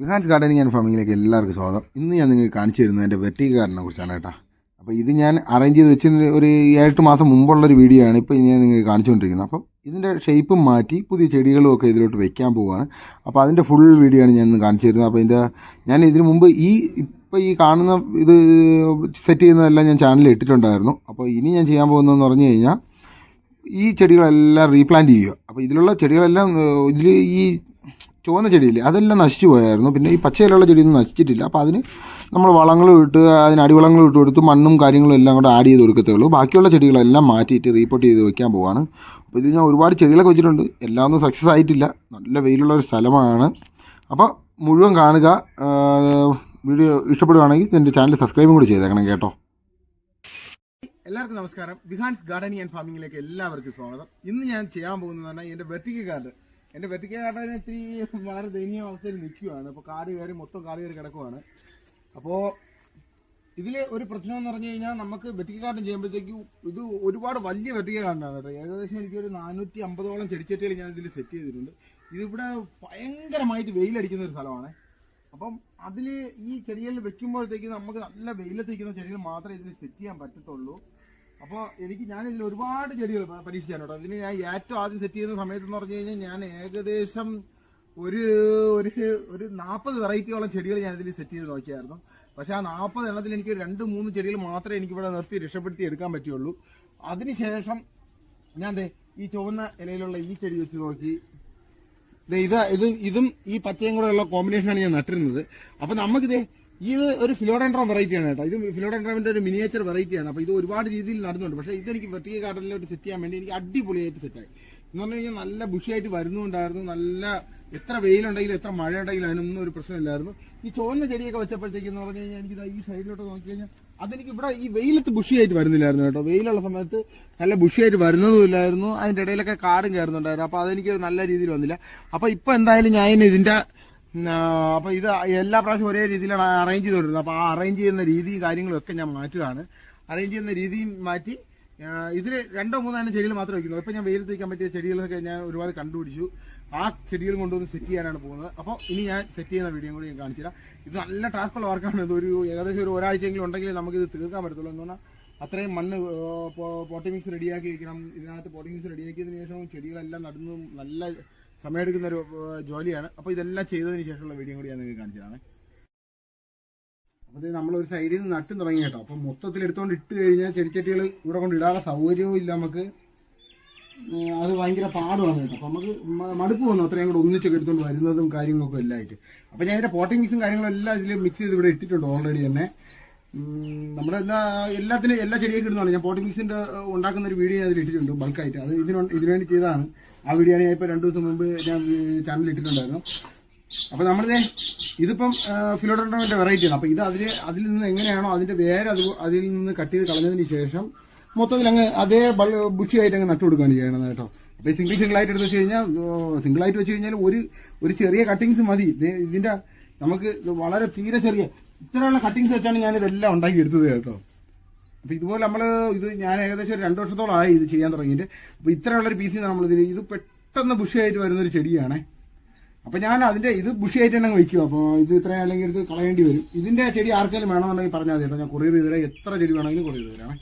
വിഹാൻസ് gardening and ഫാമിങ്ങിലേക്ക് എല്ലാവർക്കും സ്വാഗതം. ഇന്ന് ഞാൻ നിങ്ങൾക്ക് കാണിച്ചു തരുന്നത് എന്റെ വെറ്റിക ഗാർഡനെ കുറിച്ചാണ് കേട്ടോ. അപ്പോൾ ഇത് ഞാൻ അറേഞ്ച് ചെയ്ത് വെച്ച് ഒരു ഏഴെട്ട് മാസം മുമ്പുള്ളൊരു വീഡിയോ ആണ് ഇപ്പോൾ ഞാൻ നിങ്ങൾക്ക് കാണിച്ചുകൊണ്ടിരിക്കുന്നത്. അപ്പം ഇതിന്റെ ഷേപ്പും മാറ്റി പുതിയ ചെടികളും ഒക്കെ ഇതിലോട്ട് വെക്കാൻ പോവുകയാണ് അപ്പോൾ അതിന്റെ ഫുൾ വീഡിയോ ആണ് ഞാൻ ഇന്ന് കാണിച്ചു തരുന്നത്. അപ്പോൾ ഇതിന്റെ ഞാൻ ഇതിനു മുമ്പ് ഈ ഇപ്പോൾ ഈ കാണുന്ന ഇത് സെറ്റ് ചെയ്യുന്നതെല്ലാം ഞാൻ ചാനലിൽ ഇട്ടിട്ടുണ്ടായിരുന്നു. അപ്പോൾ ഇനി ഞാൻ ചെയ്യാൻ പോകുന്നതെന്ന് പറഞ്ഞു കഴിഞ്ഞാൽ ഈ ചെടികളെല്ലാം റീപ്ലാന്റ് ചെയ്യുക. അപ്പോൾ ഇതിലുള്ള ചെടികളെല്ലാം ഇതിൽ ഈ ചുവന്ന ചെടിയില്ലേ അതെല്ലാം നശിച്ചു പോയായിരുന്നു. പിന്നെ ഈ പച്ചയിലുള്ള ചെടിയൊന്നും നശിച്ചിട്ടില്ല. അപ്പോൾ അതിന് നമ്മൾ വളങ്ങൾ ഇട്ട് അതിന് അടിവളങ്ങൾ ഇട്ട് കൊടുത്ത് മണ്ണും കാര്യങ്ങളും എല്ലാം കൂടെ ആഡ് ചെയ്ത് കൊടുക്കത്തേ ഉള്ളൂ ബാക്കിയുള്ള ചെടികളെല്ലാം മാറ്റിയിട്ട് റീപ്പോർട്ട് ചെയ്ത് വെക്കാൻ പോവാണ്. അപ്പോൾ ഇത് ഞാൻ ഒരുപാട് ചെടികളൊക്കെ വെച്ചിട്ടുണ്ട്. എല്ലാം ഒന്നും സക്സസ് ആയിട്ടില്ല. നല്ല വെയിലുള്ള ഒരു സ്ഥലമാണ്. അപ്പോൾ മുഴുവൻ കാണുക. വീഡിയോ ഇഷ്ടപ്പെടുകയാണെങ്കിൽ എന്റെ ചാനൽ സബ്സ്ക്രൈബും കൂടി ചെയ്തേക്കണം കേട്ടോ. എല്ലാവർക്കും നമസ്കാരം. ബിഹാൻസ് ഗാർഡനിങ് ആൻഡ് ഫാമിങ്ങിലേക്ക് എല്ലാവർക്കും സ്വാഗതം. ഇന്ന് ഞാൻ ചെയ്യാൻ പോകുന്നത് പറഞ്ഞാൽ എന്റെ വെർട്ടിക്കൽ കാർഡ് എന്റെ വെട്ടിക്കാൻ കാട്ടാൻ ഇത്തിരി വളരെ ദയനീയ അവസ്ഥയിൽ നിൽക്കുകയാണ് അപ്പോൾ കാട് കയറി മൊത്തം കാട് കയറി കിടക്കുവാണ്. അപ്പോൾ ഇതിൽ ഒരു പ്രശ്നം എന്ന് പറഞ്ഞു കഴിഞ്ഞാൽ നമുക്ക് വെറ്റിക്ക കാട്ടം ചെയ്യുമ്പോഴത്തേക്കും ഇത് ഒരുപാട് വലിയ വെറ്റിക്ക കാട്ടാണ് കേട്ടോ. ഏകദേശം എനിക്കൊരു നാനൂറ്റി അമ്പതോളം ചെടിച്ചട്ടികൾ ഞാൻ ഇതിൽ സെറ്റ് ചെയ്തിട്ടുണ്ട്. ഇതിവിടെ ഭയങ്കരമായിട്ട് വെയിലടിക്കുന്ന ഒരു സ്ഥലമാണ്. അപ്പം അതിൽ ഈ ചെടികളിൽ വെക്കുമ്പോഴത്തേക്ക് നമുക്ക് നല്ല വെയിലത്തിരിക്കുന്ന ചെടികൾ മാത്രമേ ഇതിൽ സെറ്റ് ചെയ്യാൻ പറ്റത്തുള്ളൂ. അപ്പോൾ എനിക്ക് ഞാൻ ഇതിൽ ഒരുപാട് ചെടികൾ പരീക്ഷിച്ചാണ് കേട്ടോ അതിന് ഞാൻ ഏറ്റവും ആദ്യം സെറ്റ് ചെയ്യുന്ന സമയത്ത് എന്ന് പറഞ്ഞു കഴിഞ്ഞാൽ ഞാൻ ഏകദേശം ഒരു ഒരു ഒരു നാൽപ്പത് വെറൈറ്റിയോളം ചെടികൾ ഞാൻ ഇതിൽ സെറ്റ് ചെയ്ത് നോക്കിയായിരുന്നു. പക്ഷേ ആ നാൽപ്പത് എണ്ണത്തിൽ എനിക്ക് രണ്ട് മൂന്ന് ചെടികൾ മാത്രമേ എനിക്ക് ഇവിടെ നിർത്തി രക്ഷപ്പെടുത്തി എടുക്കാൻ പറ്റുള്ളൂ. അതിനുശേഷം ഞാൻ ഈ ചുവന്ന ഇലയിലുള്ള ഈ ചെടി വെച്ച് നോക്കി. ഇത് ഇത് ഇതും ഈ പച്ചയും കൂടെ ഉള്ള കോമ്പിനേഷനാണ് ഞാൻ നട്ടിരുന്നത്. അപ്പൊ നമുക്കിത് ഇത് ഒരു ഫിലോഡൻഡ്രം വെറൈറ്റി ആണ് കേട്ടോ. ഇത് ഫിലോഡൻഡ്രമിന്റെ ഒരു മിനിയേച്ചർ വെറൈറ്റി ആണ്. അപ്പൊ ഇത് ഒരുപാട് രീതിയിൽ നടന്നുണ്ട്. പക്ഷേ ഇതെനിക്ക് വെട്ടിയ ഗാർഡനിലോട്ട് സെറ്റ് ചെയ്യാൻ വേണ്ടി എനിക്ക് അടിപൊളിയായിട്ട് സെറ്റായി എന്ന് പറഞ്ഞു കഴിഞ്ഞാൽ നല്ല ബുഷിയായിട്ട് വരുന്നുണ്ടായിരുന്നു. നല്ല എത്ര വെയിലുണ്ടെങ്കിലും എത്ര മഴ ഉണ്ടെങ്കിലും അതിനൊന്നും ഒരു പ്രശ്നമില്ലായിരുന്നു. ഈ ചുവന്ന ചെടിയൊക്കെ വെച്ചപ്പോഴത്തേക്ക് എന്ന് പറഞ്ഞു കഴിഞ്ഞാൽ എനിക്ക് ഈ സൈഡിലോട്ട് നോക്കി കഴിഞ്ഞാൽ അതെനിക്ക് ഇവിടെ ഈ വെയിലത്ത് ബുഷിയായിട്ട് വരുന്നില്ലായിരുന്നു കേട്ടോ. വെയിലുള്ള സമയത്ത് നല്ല ബുഷിയായിട്ട് വരുന്നതുമില്ലായിരുന്നു അതിന്റെ ഇടയിലൊക്കെ കാടും കയറുന്നുണ്ടായിരുന്നു. അപ്പൊ അതെനിക്ക് നല്ല രീതിയിൽ വന്നില്ല. അപ്പോൾ ഇപ്പൊ എന്തായാലും ഞാൻ ആ, അപ്പൊ ഇത് എല്ലാ പ്രാവശ്യം ഒരേ രീതിയിലാണ് അറേഞ്ച് ചെയ്തുകൊണ്ടിരുന്നത്. അപ്പൊ ആ അറേഞ്ച് ചെയ്യുന്ന രീതിയും കാര്യങ്ങളും ഒക്കെ ഞാൻ മാറ്റുകയാണ്. അറേഞ്ച് ചെയ്യുന്ന രീതിയും മാറ്റി ഇതിൽ രണ്ടോ മൂന്നോ തന്നെ ചെടികൾ മാത്രമേ വയ്ക്കുന്നു ഇപ്പൊ ഞാൻ വെയിലത്ത് വയ്ക്കാൻ പറ്റിയ ചെടികളൊക്കെ ഞാൻ ഒരുപാട് കണ്ടുപിടിച്ചു. ആ ചെടികൾ കൊണ്ടുവന്ന് സെറ്റ് ചെയ്യാനാണ് പോകുന്നത്. അപ്പോൾ ഇനി ഞാൻ സെറ്റ് ചെയ്യുന്ന വീഡിയോ കൂടി ഞാൻ കാണിച്ചുതരാം ഇത് നല്ല ടാസ്കുള്ള വർക്കാണ് ഇത് ഒരു ഏകദേശം ഒരു ഒരാഴ്ചയെങ്കിലും ഉണ്ടെങ്കിൽ നമുക്ക് ഇത് തീർക്കാൻ പറ്റത്തുള്ളൂ. എന്ന് പറഞ്ഞാൽ അത്രയും മണ്ണ് പോട്ടി മിക്സ് റെഡിയാക്കി വെക്കണം. ഇതിനകത്ത് പോട്ടി മിക്സ് റെഡിയാക്കിയതിനു ശേഷം ചെടികളെല്ലാം നടന്നും നല്ല സമയമെടുക്കുന്ന ഒരു ജോലിയാണ്. അപ്പോൾ ഇതെല്ലാം ചെയ്തതിന് ശേഷമുള്ള വീഡിയോ കൂടി ഞാൻ നിങ്ങൾക്ക് കാണിച്ചതാണ്. അപ്പോൾ നമ്മൾ ഒരു സൈഡിൽ നിന്ന് നട്ടും തുടങ്ങി കേട്ടോ. അപ്പോൾ മൊത്തത്തിൽ എടുത്തുകൊണ്ട് ഇട്ട് കഴിഞ്ഞാൽ ചെടിച്ചട്ടികൾ ഇവിടെ കൊണ്ട് ഇടാനുള്ള സൗകര്യവും ഇല്ല നമുക്ക്. അത് ഭയങ്കര പാടുമാണ് കേട്ടോ. അപ്പം നമുക്ക് മടുപ്പ് വന്നു അത്രയും കൂടെ ഒന്നിച്ചൊക്കെ എടുത്തുകൊണ്ട് വരുന്നതും കാര്യങ്ങളൊക്കെ എല്ലാം ആയിട്ട്. അപ്പം ഞാൻ ഇതിന്റെ പോട്ടിംഗ് മിക്സും കാര്യങ്ങളും എല്ലാം ഇതിൽ മിക്സ് ചെയ്ത് ഇവിടെ ഇട്ടിട്ടുണ്ട് ഓൾറെഡി തന്നെ. നമ്മുടെ എന്താ എല്ലാത്തിനും എല്ലാ ചെടിയൊക്കെ ഇടുന്നതാണ്. ഞാൻ പോട്ടിങ് മിക്സിന്റെ ഉണ്ടാക്കുന്ന ഒരു വീഡിയോ ഞാൻ അതിൽ ഇട്ടിട്ടുണ്ട് ബൾക്കായിട്ട്. അത് ഇതിന് ഇതിനു വേണ്ടി ചെയ്തതാണ്. ആ വീഡിയോ ഞാൻ ഇപ്പോൾ രണ്ട് ദിവസം മുമ്പ് ഞാൻ ചാനലിൽ ഇട്ടിട്ടുണ്ടായിരുന്നു. അപ്പോൾ നമ്മളിത് ഇതിപ്പം ഫിലോഡോണ്ടോമിന്റെ വെറൈറ്റിയാണ് അപ്പോൾ ഇത് അതിൽ അതിൽ നിന്ന് എങ്ങനെയാണോ അതിന്റെ വേര് അത് അതിൽ നിന്ന് കട്ട് ചെയ്ത് കളഞ്ഞതിന് ശേഷം മൊത്തത്തിൽ അങ്ങ് അതേ ബുഷിയായിട്ട് അങ്ങ് നട്ടു കൊടുക്കുകയാണ് ചെയ്യണത് കേട്ടോ. അപ്പോൾ സിംഗിൾ സിംഗിൾ ആയിട്ട് എടുത്ത് വെച്ച് കഴിഞ്ഞാൽ സിംഗിൾ ആയിട്ട് വെച്ച് കഴിഞ്ഞാൽ ഒരു ഒരു ചെറിയ കട്ടിങ്സ് മതി. ഇതിന്റെ നമുക്ക് വളരെ തീരെ ചെറിയ ഇത്രയുള്ള കട്ടിങ്സ് വെച്ചാണ് ഞാൻ ഇതെല്ലാം ഉണ്ടാക്കി എടുത്തത് കേട്ടോ. അപ്പോൾ ഇതുപോലെ നമ്മൾ ഇത് ഞാൻ ഏകദേശം ഒരു രണ്ട് വർഷത്തോളം ആയി ഇത് ചെയ്യാൻ തുടങ്ങിയിട്ട്. അപ്പോൾ ഇത്രയുള്ളൊരു നമ്മൾ ഇതിൽ ഇത് പെട്ടെന്ന് ബുഷിയായിട്ട് വരുന്നൊരു ചെടിയാണേ. അപ്പൊ ഞാൻ അതിന്റെ ഇത് ബുഷിയായിട്ട് തന്നെ വയ്ക്കും അപ്പോൾ ഇത് ഇത്ര അല്ലെങ്കിൽ ഇത് കളയേണ്ടി വരും. ഇതിന്റെ ചെടി ആർക്കെങ്കിലും വേണമെന്നുണ്ടെങ്കിൽ പറഞ്ഞാൽ മതി. ഞാൻ കൊറിയർ ചെയ്തിട്ട് എത്ര ചെടി വേണമെങ്കിലും കൊറിയർ ചെയ്തരാണ്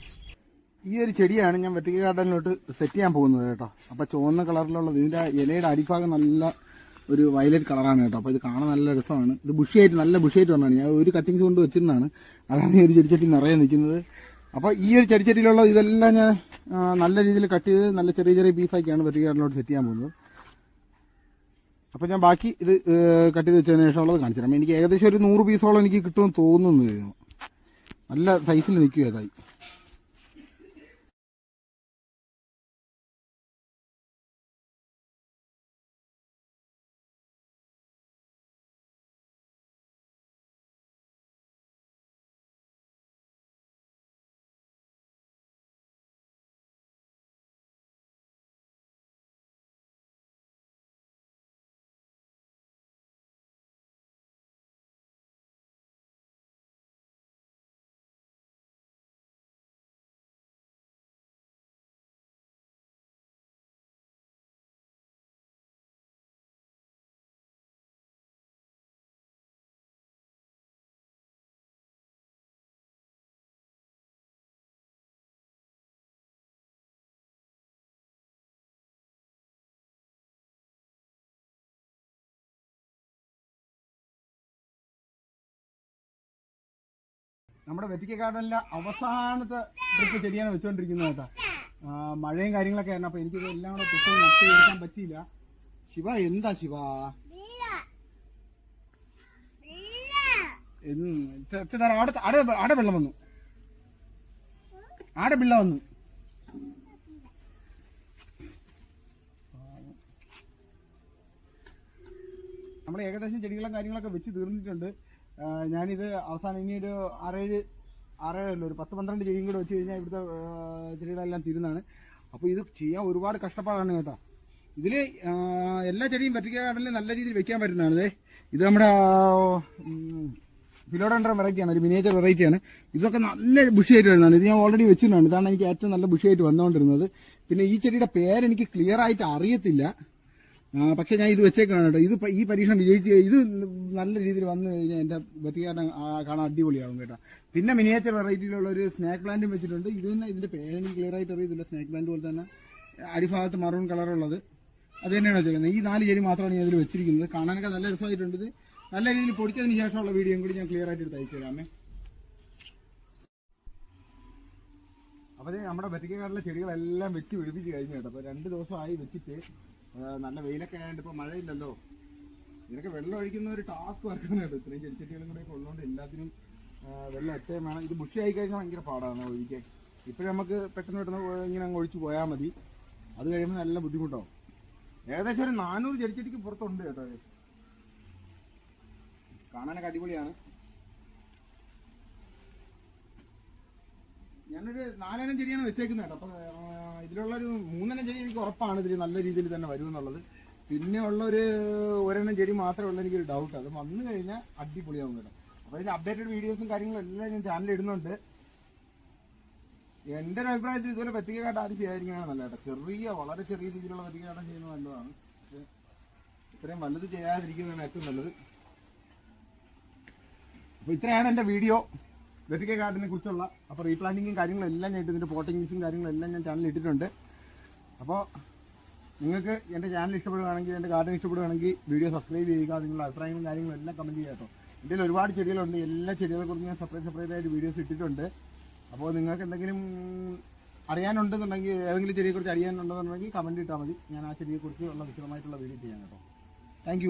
ഈ ഒരു ചെടിയാണ് ഞാൻ വെട്ടിക്ക ഗാർഡനിലോട്ട് സെറ്റ് ചെയ്യാൻ പോകുന്നത് കേട്ടോ. അപ്പൊ ചുവന്ന കളറിലുള്ളത് ഇതിന്റെ ഇലയുടെ അടിഭാഗം നല്ല ഒരു വയലറ്റ് കളറാണ് കേട്ടോ. അപ്പോൾ ഇത് കാണാൻ നല്ല രസമാണ്. ഇത് ബുഷിയായിട്ട് നല്ല ബുഷിയായിട്ട് വന്നതാണ്. ഞാൻ ഒരു കട്ടിങ്സ് കൊണ്ട് വെച്ചിരുന്നതാണ്. അതാണ് ഈ ഒരു ചെടിച്ചട്ടി നിറയെ നിൽക്കുന്നത്. അപ്പോൾ ഈ ഒരു ചെടിച്ചട്ടിയിലുള്ള ഇതെല്ലാം ഞാൻ നല്ല രീതിയിൽ കട്ട് ചെയ്ത് നല്ല ചെറിയ ചെറിയ പീസാക്കിയാണ് വെട്ടിക്ക ഗാർഡനിലോട്ട് സെറ്റ് ചെയ്യാൻ പോകുന്നത്. അപ്പോൾ ഞാൻ ബാക്കി ഇത് കട്ട് ചെയ്ത് വെച്ചതിന് ശേഷമുള്ളത് കാണിച്ചു തരാം എനിക്ക് ഏകദേശം ഒരു നൂറ് പീസോളം എനിക്ക് കിട്ടുമെന്ന് തോന്നുന്നു. നല്ല സൈസിൽ നിൽക്കുക ഏതായി നമ്മുടെ വെറ്റിക്ക ഗാർഡനിലെ അവസാനത്തെ ട്രിപ്പ് ചെടിയാണ് വെച്ചുകൊണ്ടിരിക്കുന്നത് കേട്ടോ. മഴയും കാര്യങ്ങളൊക്കെ ആയിരുന്നു. അപ്പൊ എനിക്കിത് എല്ലാം കൂടെ ട്രിപ്പ് നട്ട് കൊടുക്കാൻ പറ്റിയില്ല. ശിവ എന്താ ശിവ. ആടെ വെള്ളം വന്നു. ആടെ വെള്ളം വന്നു. നമ്മൾ ഏകദേശം ചെടികളും കാര്യങ്ങളൊക്കെ വെച്ച് തീർന്നിട്ടുണ്ട്. ഞാനിത് അവസാനം ഇനി ഒരു ആറേഴ് ആറേഴല്ല ഒരു പത്ത് പന്ത്രണ്ട് ചെടിയും കൂടെ വെച്ച് കഴിഞ്ഞാൽ ഇവിടുത്തെ ചെടികളെല്ലാം തീരുന്നതാണ്. അപ്പോൾ ഇത് ചെയ്യാൻ ഒരുപാട് കഷ്ടപ്പാടാണ് കേട്ടോ. ഇതിൽ എല്ലാ ചെടിയും പറ്റിക്കാണെങ്കിൽ നല്ല രീതിയിൽ വെക്കാൻ പറ്റുന്നതാണ്. ഇത് നമ്മുടെ ഫിലോഡൻഡ്രം വെറൈറ്റിയാണ് ഒരു മിനിയേച്ചർ വെറൈറ്റിയാണ്. ഇതൊക്കെ നല്ല ബുഷിയായിട്ട് വരുന്നതാണ്. ഇത് ഞാൻ ഓൾറെഡി വെച്ചിട്ടുണ്ട്. ഇതാണ് എനിക്ക് ഏറ്റവും നല്ല ബുഷിയായിട്ട് വന്നുകൊണ്ടിരുന്നത് പിന്നെ ഈ ചെടിയുടെ പേരെനിക്ക് ക്ലിയർ ആയിട്ട് അറിയത്തില്ല. പക്ഷെ ഞാൻ ഇത് വെച്ചേക്കാണ് കേട്ടോ. ഇത് ഈ പരീക്ഷണം വിജയിച്ച് ഇത് നല്ല രീതിയിൽ വന്നു കഴിഞ്ഞാൽ എന്റെ വെത്തിക്കാരൻ കാണാൻ അടിപൊളിയാകും കേട്ടോ. പിന്നെ മിനിയേച്ചർ വെറൈറ്റിയിലുള്ള ഒരു സ്നാക്ക് പ്ലാന്റും വെച്ചിട്ടുണ്ട്. ഇത് തന്നെ ഇതിന്റെ പേര് എനിക്ക് ക്ലിയർ ആയിട്ട് അറിയത്തില്ല സ്നാക്ക് പ്ലാന്റ് പോലെ തന്നെ അടിഭാഗത്ത് മറൂൺ കളറുള്ളത് അത് തന്നെയാണ് വെച്ചേക്കുന്നത്. ഈ നാല് ചെടി മാത്രമാണ് ഞാൻ ഇതിൽ വെച്ചിരിക്കുന്നത്. കാണാനൊക്കെ നല്ല രസമായിട്ടുണ്ട് ഇത്. നല്ല രീതിയിൽ പൊടിച്ചതിന് ശേഷമുള്ള വീഡിയോയും കൂടി ഞാൻ ക്ലിയർ ആയിട്ട് എടുത്ത് അയച്ചു തരാമേ. അപ്പോൾ നമ്മുടെ വെറ്റിക്കാറിലെ ചെടികളെല്ലാം വെച്ച് പിടിപ്പിച്ച് കഴിഞ്ഞു കേട്ടോ. അപ്പോൾ രണ്ട് ദിവസമായി വെച്ചിട്ട് നല്ല വെയിലൊക്കെ ആയതുകൊണ്ട് ഇപ്പോൾ മഴയില്ലല്ലോ. ഇതിനൊക്കെ വെള്ളം ഒഴിക്കുന്ന ഒരു ടാസ്ക് വർക്കാണ് കേട്ടോ ഇത്രയും ചെടിച്ചെട്ടികളും കൂടെ ഉള്ളതുകൊണ്ട് എല്ലാത്തിനും വെള്ളം എത്രയും വേണം. ഇത് ബുഷിയായി കഴിഞ്ഞാൽ ഭയങ്കര പാടാണ് ഒഴിക്കാൻ. ഇപ്പോഴും നമുക്ക് പെട്ടെന്ന് പെട്ടെന്ന് ഇങ്ങനെ അങ്ങ് ഒഴിച്ച് പോയാൽ മതി. അത് കഴിയുമ്പോൾ നല്ല ബുദ്ധിമുട്ടാവും. ഏകദേശം ഒരു നാനൂറ് ചെടിച്ചെടിക്ക് പുറത്തുണ്ട് കേട്ടോ. കാണാനൊക്കെ അടിപൊളിയാണ്. ഞാനൊരു നാലായിരം ചെടിയാണ് വെച്ചേക്കുന്നത് കേട്ടോ. അപ്പൊ ഇതിലുള്ളൊരു മൂന്നെണ്ണം ചെടി എനിക്ക് ഉറപ്പാണ്. ഇതിൽ നല്ല രീതിയിൽ തന്നെ വരുമെന്നുള്ളത് പിന്നെ ഉള്ള ഒരു ഒരെണ്ണം ചെടി മാത്രമേ ഉള്ളൂ എനിക്കൊരു ഡൗട്ട് അത് വന്നു കഴിഞ്ഞാൽ അടിപൊളിയാവും കേട്ടോ. അപ്പോൾ ഇതിന്റെ അപ്ഡേറ്റഡ് വീഡിയോസും കാര്യങ്ങളും എല്ലാം ഞാൻ ചാനലിൽ ഇടുന്നുണ്ട്. എന്റെ ഒരു അഭിപ്രായത്തിൽ ഇതുപോലെ പറ്റികക്കാട്ട് ആരും ചെയ്യാതിരിക്കുന്നതാണ് നല്ല കേട്ടോ. ചെറിയ വളരെ ചെറിയ രീതിയിലുള്ള പറ്റികക്കാട്ടം ചെയ്യുന്നത് നല്ലതാണ്. ഇത്രയും വലുത് ചെയ്യാതിരിക്കുന്നതാണ് ഏറ്റവും നല്ലത്. അപ്പോൾ ഇത്രയാണ് എന്റെ വീഡിയോ വെറ്റിക്ക ഗാർഡനെ കുറിച്ചുള്ള അപ്പോൾ റീപ്ലാന്റിങ്ങും കാര്യങ്ങളും എല്ലാം ഞാൻ ഇട്ട് ഇതിന്റെ പോട്ടിങ്സും കാര്യങ്ങളും എല്ലാം ഞാൻ ചാനലിൽ ഇട്ടിട്ടുണ്ട്. അപ്പോൾ നിങ്ങൾക്ക് എന്റെ ചാനൽ ഇഷ്ടപ്പെടുകയാണെങ്കിൽ എന്റെ ഗാർഡൻ ഇഷ്ടപ്പെടുകയാണെങ്കിൽ വീഡിയോ സബ്സ്ക്രൈബ് ചെയ്യുക നിങ്ങളുടെ അഭിപ്രായങ്ങളും കാര്യങ്ങളും എല്ലാം കമന്റ് ചെയ്യുക കേട്ടോ. എന്റെ ഒരുപാട് ചെടികളുണ്ട്. എല്ലാ ചെടികളെ കുറിച്ച് ഞാൻ സെപ്പറേറ്റ് സെപ്പറേറ്റ് ആയിട്ട് വീഡിയോസ് ഇട്ടിട്ടുണ്ട്. അപ്പോൾ നിങ്ങൾക്ക് എന്തെങ്കിലും അറിയാനുണ്ടെന്നുണ്ടെങ്കിൽ ഏതെങ്കിലും ചെടിയെക്കുറിച്ച് അറിയാനുണ്ടെന്നുണ്ടെങ്കിൽ കമന്റ് ഇട്ടാൽ മതി. ഞാൻ ആ ചെടിയെക്കുറിച്ച് ഉള്ള വിശദമായിട്ടുള്ള വീഡിയോ ചെയ്യാം കേട്ടോ. താങ്ക്